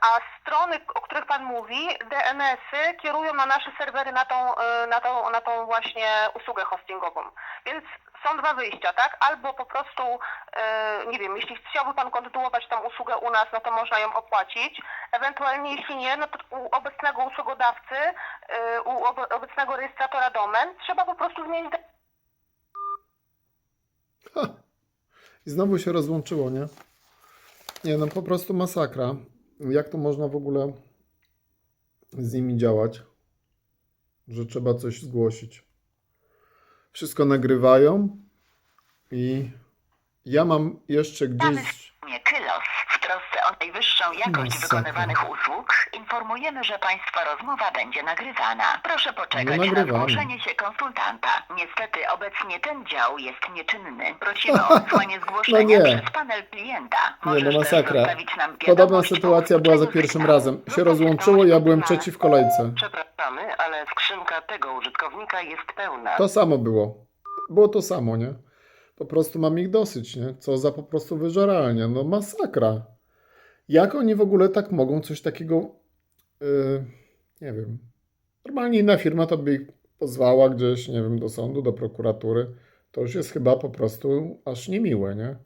a strony, o których Pan mówi, DNS-y kierują na nasze serwery na tą, y, na tą, na tą właśnie usługę hostingową. Więc są dwa wyjścia, tak? Albo po prostu, y, nie wiem, jeśli chciałby Pan kontynuować tą usługę u nas, no to można ją opłacić. Ewentualnie jeśli nie, no to u obecnego usługodawcy, u obe- obecnego rejestratora domen trzeba po prostu zmienić Ha. I znowu się rozłączyło, nie? Nie, no po prostu masakra. Jak to można w ogóle z nimi działać? Że trzeba coś zgłosić. Wszystko nagrywają i ja mam jeszcze gdzieś. Nie trosce o najwyższą jakość Masakra. wykonywanych usług informujemy, że Państwa rozmowa będzie nagrywana. Proszę poczekać No na zgłoszenie się konsultanta. Niestety obecnie ten dział jest nieczynny. Prosimy o wysłanie zgłoszenia No nie. przez panel klienta. Nie, Możesz no też masakra. Podobna sytuacja była za pierwszym razem. Się rozłączyło, ja byłem trzeci w kolejce. Przepraszamy, ale skrzynka tego użytkownika jest pełna. To samo było. Było to samo, nie? Po prostu mam ich dosyć, nie? Co za po prostu wyżeralnia. No masakra. Jak oni w ogóle tak mogą coś takiego, yy, nie wiem. Normalnie inna firma to by ich pozwała gdzieś, nie wiem, do sądu, do prokuratury. To już jest chyba po prostu aż niemiłe, nie?